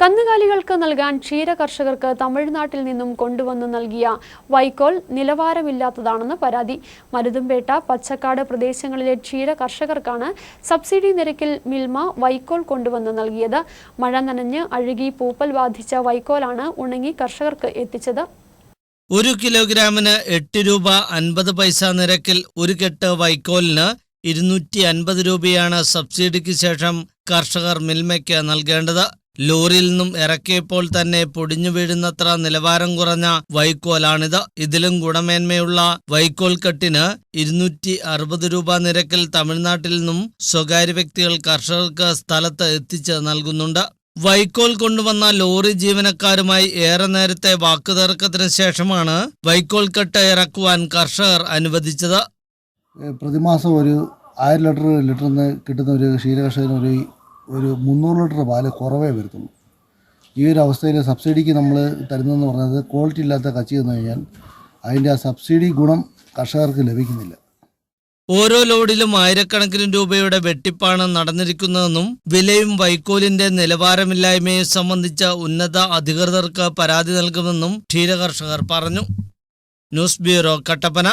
കന്നുകാലികൾക്ക് നൽകാൻ ക്ഷീര കർഷകർക്ക് തമിഴ്നാട്ടിൽ നിന്നും കൊണ്ടുവന്ന് നൽകിയ വൈക്കോൽ നിലവാരമില്ലാത്തതാണെന്ന് പരാതി. മരുതുംപേട്ട പച്ചക്കാട് പ്രദേശങ്ങളിലെ ക്ഷീര കർഷകർക്കാണ് സബ്സിഡി നിരക്കിൽ മിൽമ വൈക്കോൽ കൊണ്ടുവന്ന് നൽകിയത്. മഴ നനഞ്ഞ് അഴുകി പൂപ്പൽ ബാധിച്ച വൈക്കോലാണ് ഉണങ്ങി കർഷകർക്ക് എത്തിച്ചത്. ഒരു കിലോഗ്രാമിന് എട്ട് രൂപ അൻപത് പൈസ നിരക്കിൽ ഒരു കെട്ട് വൈക്കോലിന് ഇരുന്നൂറ്റി അൻപത് രൂപയാണ് സബ്സിഡിക്ക് ശേഷം കർഷകർ മിൽമയ്ക്ക് നൽകേണ്ടത്. ലോറിയിൽ നിന്നും ഇറക്കിയപ്പോൾ തന്നെ പൊടിഞ്ഞു വീഴുന്നത്ര നിലവാരം കുറഞ്ഞ വൈക്കോലാണിത്. ഇതിലും ഗുണമേന്മയുള്ള വൈക്കോൽ കെട്ടിന് ഇരുന്നൂറ്റി അറുപത് രൂപ നിരക്കിൽ തമിഴ്നാട്ടിൽ നിന്നും സ്വകാര്യ വ്യക്തികൾ കർഷകർക്ക് സ്ഥലത്ത് എത്തിച്ച് നൽകുന്നുണ്ട്. വൈക്കോൽ കൊണ്ടുവന്ന ലോറി ജീവനക്കാരുമായി ഏറെ നേരത്തെ വാക്കുതർക്കത്തിന് ശേഷമാണ് വൈക്കോൽ കെട്ട് ഇറക്കുവാൻ കർഷകർ അനുവദിച്ചത്. പ്രതിമാസം ഒരു ആയിരം ലിറ്റർ ലിറ്ററിന് കിട്ടുന്ന ഒരു ക്ഷീരകർഷകന് ഒരു ഒരു മുന്നൂറ് ലിറ്റർ പാൽ കുറവേ വരത്തുള്ളൂ. ഈ ഒരു അവസ്ഥയിൽ സബ്സിഡിക്ക് നമ്മൾ തരുന്നതെന്ന് പറഞ്ഞത് ക്വാളിറ്റി ഇല്ലാത്ത കച്ചി എന്ന് കഴിഞ്ഞാൽ അതിന്റെ ആ സബ്സിഡി ഗുണം കർഷകർക്ക് ലഭിക്കുന്നില്ല. ഓരോ ലോഡിലും ആയിരക്കണക്കിന് രൂപയുടെ വെട്ടിപ്പാണ് നടന്നിരിക്കുന്നതെന്നും വിലയും വൈക്കോലിന്റെ നിലവാരമില്ലായ്മയെ സംബന്ധിച്ച ഉന്നത അധികൃതർക്ക് പരാതി നൽകുമെന്നും ക്ഷീരകർഷകർ പറഞ്ഞു. News bureau Kattappana.